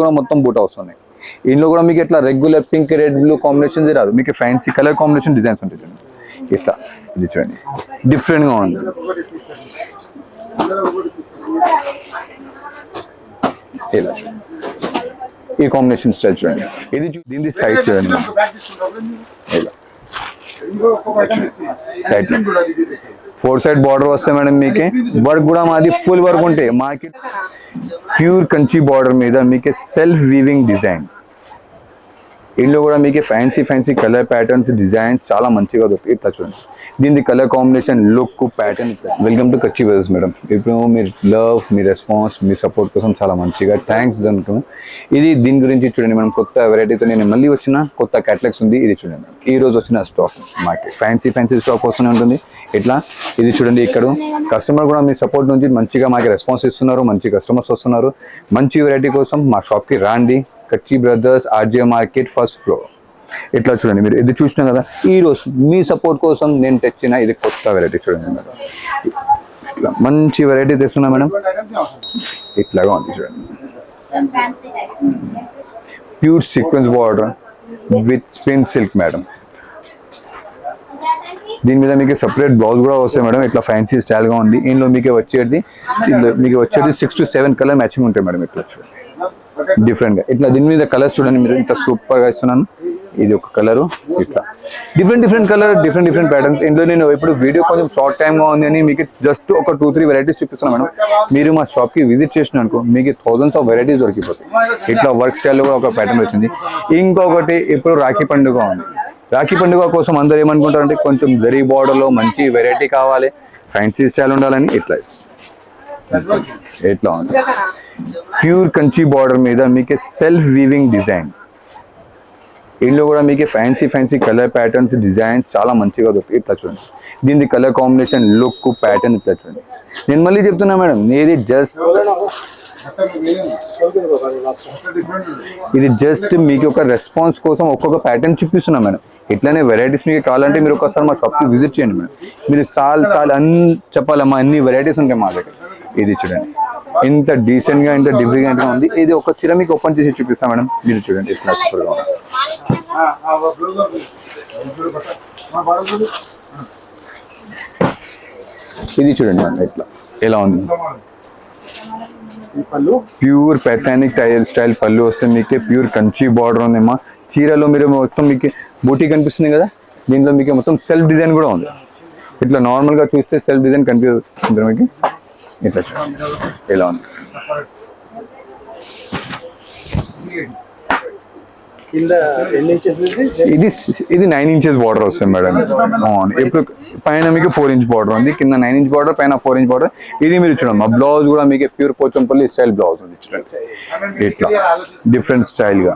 కూడా మొత్తం బూటా వస్తున్నాయి ఇందులో కూడా మీకు ఇట్లా regular pink red blue combination రాదు. మీకు ఫ్యాన్సీ కలర్ కాంబినేషన్ డిజైన్స్ ఉంటాయి చూడండి. ఇట్లా ఇది చూడండి. డిఫరెంట్గా ఉంది. ఇలా ఈ కాంబినేషన్ స్టైల్ చూడండి. ఇది దీని సైజ్ చూడండి ఇలా. సైడ్ ఫోర్ సైడ్ బార్డర్ వస్తాయి మేడం మీకు. వర్క్ కూడా మాది ఫుల్ వర్క్ ఉంటాయి మార్కెట్ ప్యూర్ కంచి బార్డర్ మీద మీకు సెల్ఫ్ వీవింగ్ డిజైన్. ఇందులో కూడా మీకు fancy fancy colour patterns designs చాలా మంచిగా దొరుకుతాయి. ఇట్లా చూడండి. దీనికి colour combination look pattern welcome to Kachchi brothers madam ఇప్పుడు మీరు లవ్ మీ రెస్పాన్స్ మీ సపోర్ట్ కోసం చాలా మంచిగా థ్యాంక్స్ అనుకున్నాం ఇది దీని గురించి చూడండి మనం కొత్త వెరైటీతో నేను మళ్ళీ వచ్చిన కొత్త క్యాటలాగ్స్ ఉంది. ఇది చూడండి ఈ రోజు వచ్చిన స్టాక్ మాకు ఫ్యాన్సీ ఫ్యాన్సీ స్టాక్ వస్తూనే ఉంటుంది. ఇట్లా ఇది చూడండి ఇక్కడ. కస్టమర్ కూడా మీ సపోర్ట్ నుంచి మంచిగా మాకు రెస్పాన్స్ ఇస్తున్నారు మంచి కస్టమర్స్ వస్తున్నారు. మంచి వెరైటీ కోసం మా షాప్కి రాండి. Kachchi brothers RJ market first floor ఇట్లా చూడండి మీరు. ఇది చూసినా కదా. ఈ రోజు మీ సపోర్ట్ కోసం నేను తెచ్చిన ఇది కొత్త వెరైటీ చూడండి మేడం. ఇట్లా మంచి వెరైటీ తెస్తున్నా మేడం. ఇట్లాగా ఉంది చూడండి. Pure sequence border with spin silk madam దీని మీద మీకు సెపరేట్ బ్లౌజ్ కూడా వస్తాయి మేడం. ఇట్లా ఫ్యాన్సీ స్టైల్గా ఉంది. ఇందులో మీకు వచ్చేది మీకు వచ్చేది six to seven colour matching ఉంటాయి మేడం ఇట్లా డిఫరెంట్గా ఇట్లా దీని మీద కలర్స్ చూడండి మీరు. ఇంత సూపర్గా ఇస్తున్నాను. ఇది ఒక కలరు ఇట్లా. Different different colour different different patterns ఇందులో నేను ఇప్పుడు వీడియో కొంచెం షార్ట్ టైమ్గా ఉంది అని మీకు జస్ట్ ఒక టూ త్రీ వెరైటీస్ చూపిస్తున్నాను మేడం. మీరు మా షాప్కి విజిట్ చేసిన అనుకో మీకు థౌజండ్స్ ఆఫ్ వెరైటీస్ దొరికిపోతాయి. ఇట్లా వర్క్ స్టైల్ కూడా ఒక ప్యాటర్న్ వచ్చింది. ఇంకొకటి ఇప్పుడు రాఖీ పండుగ ఉంది. రాఖీ పండుగ కోసం అందరు ఏమనుకుంటారంటే కొంచెం జరీ బార్డర్లో మంచి వెరైటీ కావాలి. ఫ్యాన్సీ స్టైల్ ఉండాలని ఇట్లా. ఇట్లా ఉంది. ప్యూర్ కంచి బార్డర్ మీద మీకు సెల్ఫ్ వీవింగ్ డిజైన్ ఇందులో కూడా మీకు fancy fancy colour patterns designs చాలా మంచిగా దొరుకుతాయి. ఇట్లా చూడండి. దీనికి కలర్ కాంబినేషన్ లుక్ ప్యాటర్న్ ఇట్లా చూడండి. నేను మళ్ళీ చెప్తున్నా మేడం ఇది జస్ట్ ఇది జస్ట్ మీకు ఒక రెస్పాన్స్ కోసం ఒక్కొక్క ప్యాటర్న్ చూపిస్తున్నా మేడం. ఇట్లానే వెరైటీస్ మీకు కావాలంటే మీరు ఒకసారి మా షాప్కి విజిట్ చేయండి మేడం. మీరు సాల్ సాల్ అన్ని చెప్పాలమ్మా అన్ని వెరైటీస్ ఉంటాయి మా దగ్గర. ఇది చూడండి. ఇంత డీసెంట్గా ఇంత డిఫరెంట్గా ఉంది. ఇది ఒక చీర మీకు ఓపెన్ చేసి చూపిస్తా మేడం. మీరు చూడండి ఇట్లా ఇది చూడండి మేడం ఇట్లా. ఎలా ఉంది? ప్యూర్ పెథానిక్ టైల్ స్టైల్ పళ్ళు వస్తుంది మీకు ప్యూర్ కంచి బార్డర్ ఉందమ్మా చీరలో మీరు మొత్తం మీకు బూటీ కనిపిస్తుంది కదా? దీంట్లో మీకు మొత్తం సెల్ఫ్ డిజైన్ కూడా ఉంది. ఇట్లా నార్మల్గా చూస్తే సెల్ఫ్ డిజైన్ కనిపిస్తుంది మీకు. ఇట్లా ఎలా ఉంది. ఇది? ఇది నైన్ ఇంచెస్ బార్డర్ వస్తుంది మేడం ఇప్పుడు పైన మీకు ఫోర్ ఇంచ్ బార్డర్ ఉంది కింద నైన్ ఇంచ్ బార్డర్ పైన ఫోర్ ఇంచ్ బార్డర్ ఇది మీరు చూడండి మా బ్లౌజ్ కూడా మీకు ప్యూర్ పోచంపల్లి స్టైల్ బ్లౌజ్ ఉంది చూడండి. ఇట్లా. డిఫరెంట్ స్టైల్గా.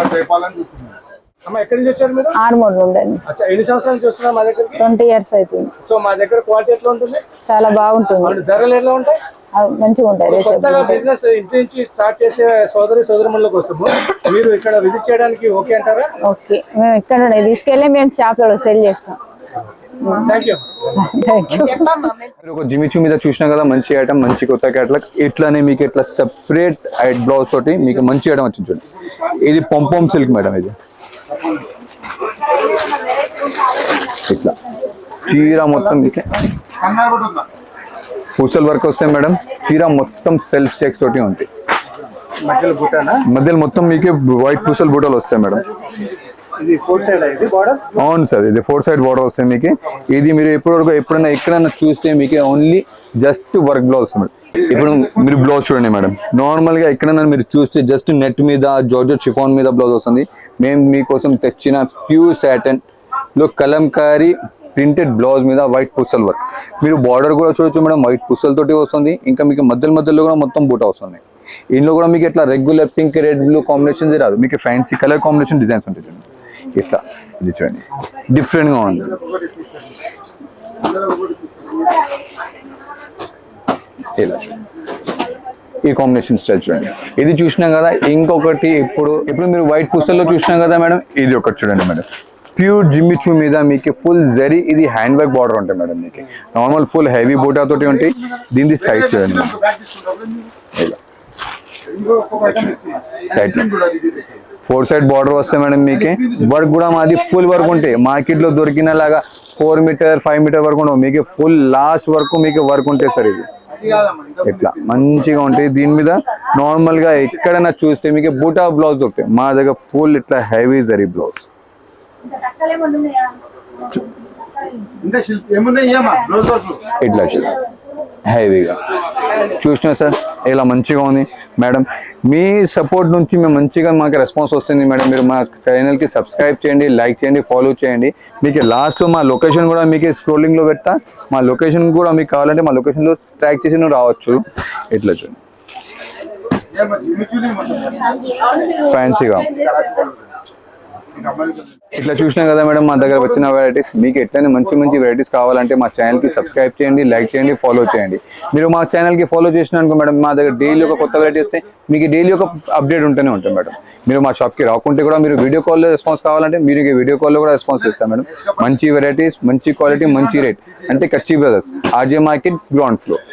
అమ్మ ఎక్కడి నుంచి వచ్చారు మీరు? ఆర్మూర్ ఉండండి అచ్చా ఎన్ని సంవత్సరాల నుంచి వస్తున్నారు మా దగ్గరికి? ట్వంటీ ఇయర్స్ అవుతుంది. సో మా దగ్గర క్వాలిటీ ఎట్లా ఉంటుంది? చాలా బాగుంటుంది. ధరలు ఎట్లా ఉంటాయి? మంచిగా ఉంటాయి కొత్తగా బిజినెస్ ఇంటి నుంచి స్టార్ట్ చేసే సోదరి కోసము మీరు ఇక్కడ విజిట్ చేయడానికి ఓకే అంటారా? ఓకే. మేము ఇక్కడ తీసుకెళ్ళి మేము షాప్లో సెల్ చేస్తాం. ఒక జిమిచు మీద చూసినా కదా మంచి ఐటమ్ మంచి కొత్త క్యాటలాగ్ ఇట్లానే మీకు ఇట్లా సెపరేట్ ఐట్ బ్లౌజ్ తోటి మీకు మంచి ఐటమ్ వచ్చింది చూడండి. ఇది పొంపొం సిల్క్ మేడం ఇది. ఇట్లా. చీర మొత్తం ఇట్లా. పూసల్ వర్క్ వస్తాయి మేడం. చీర మొత్తం సెల్ఫ్ స్టెక్స్ తోటి ఉంటాయి. మధ్యలో మొత్తం మీకు వైట్ పూసల్ బూటలు వస్తాయి మేడం. అవును సార్ ఇది ఫోర్ సైడ్ బార్డర్ వస్తాయి మీకు. ఇది మీరు ఎప్పటివరకు ఎప్పుడైనా ఎక్కడైనా చూస్తే మీకు only just work blouse madam. ఇప్పుడు మీరు బ్లౌజ్ చూడండి మేడం. నార్మల్గా ఎక్కడైనా మీరు చూస్తే జస్ట్ నెట్ మీద జార్జెట్ షిఫాన్ మీద బ్లౌజ్ వస్తుంది. మేము మీకోసం తెచ్చిన ప్యూర్ సాటన్లో కలంకారీ ప్రింటెడ్ బ్లౌజ్ మీద వైట్ పుస్తల్ వర్క్ మీరు బార్డర్ కూడా చూడొచ్చు మేడం వైట్ పుస్తల తోటి వస్తుంది. ఇంకా మీకు మధ్యలో మధ్యలో కూడా మొత్తం బూట వస్తుంది. ఇందులో కూడా మీకు ఇట్లా regular pink red blue combination రాదు. మీకు ఫ్యాన్సీ కలర్ కాంబినేషన్ డిజైన్స్ ఉంటాయి చూడండి. ఇట్లా. ఇది చూడండి. డిఫరెంట్గా ఉంది. ఇలా ఈ కాంబినేషన్ స్టైల్ చూడండి. ఇది చూసినాం కదా ఇంకొకటి ఇప్పుడు ఇప్పుడు మీరు వైట్ పుస్తల్లో చూసినాం కదా మేడం ఇది ఒకటి చూడండి మేడం. ప్యూర్ జిమ్మిచూ మీద మీకు ఫుల్ జరీ ఇది హ్యాండ్ బ్యాగ్ బార్డర్ ఉంటాయి మేడం మీకు. నార్మల్ ఫుల్ హెవీ బూటా తోటి ఉంటాయి. దీని సైజ్ చూడండి madam. Side four side border వస్తాయి మేడం మీకు వర్క్ కూడా మాది ఫుల్ వర్క్ ఉంటాయి మార్కెట్లో దొరికిన లాగా ఫోర్ మీటర్ ఫైవ్ మీటర్ వరకు ఉండవు. మీకు ఫుల్ లాస్ట్ వరకు మీకు వర్క్ ఉంటాయి సార్ ఇది. ఇట్లా మంచిగా ఉంటాయి. దీని మీద నార్మల్గా ఎక్కడైనా చూస్తే మీకు బూటా బ్లౌజ్ దొరుకుతాయి. మా దగ్గర ఫుల్ ఇట్లా హెవీ జరీ బ్లౌజ్. ఇట్లా హెవీగా. చూసిన సార్ ఇలా మంచిగా ఉంది? మేడం మీ సపోర్ట్ నుంచి మేము మంచిగా మాకు రెస్పాన్స్ వస్తుంది మేడం. మీరు మా ఛానల్కి సబ్స్క్రైబ్ చేయండి లైక్ చేయండి ఫాలో చేయండి. మీకు లాస్ట్లో మా లొకేషన్ కూడా మీకు స్క్రోలింగ్లో పెడతా. మా లొకేషన్ కూడా మీకు కావాలంటే మా లొకేషన్లో ట్రాక్ చేసి నువ్వు రావచ్చు. ఇట్లా చూడండి. ఫ్యాన్సీగా ఇట్లా చూసినా కదా మేడం మా దగ్గర వచ్చిన వెరైటీస్ మీకు ఎట్లయినా మంచి మంచి వెరైటీస్ కావాలంటే మా ఛానల్కి సబ్స్క్రైబ్ చేయండి లైక్ చేయండి ఫాలో చేయండి. మీరు మా ఛానల్కి ఫాలో చేసినాక మేడం మా దగ్గర డైలీ ఒక కొత్త వెరైటీ వస్తే మీకు డైలీ ఒక అప్డేట్ ఉంటూనే ఉంటుంది మేడం. మీరు మా షాప్కి రాకుంటే కూడా మీరు వీడియో కాల్లో రెస్పాన్స్ కావాలంటే మీరు వీడియో కాల్లో కూడా రెస్పాన్స్ ఇస్తాం మేడం. మంచి వెరైటీస్ మంచి క్వాలిటీ మంచి రేట్ అంటే Kachchi brothers RJ market ground floor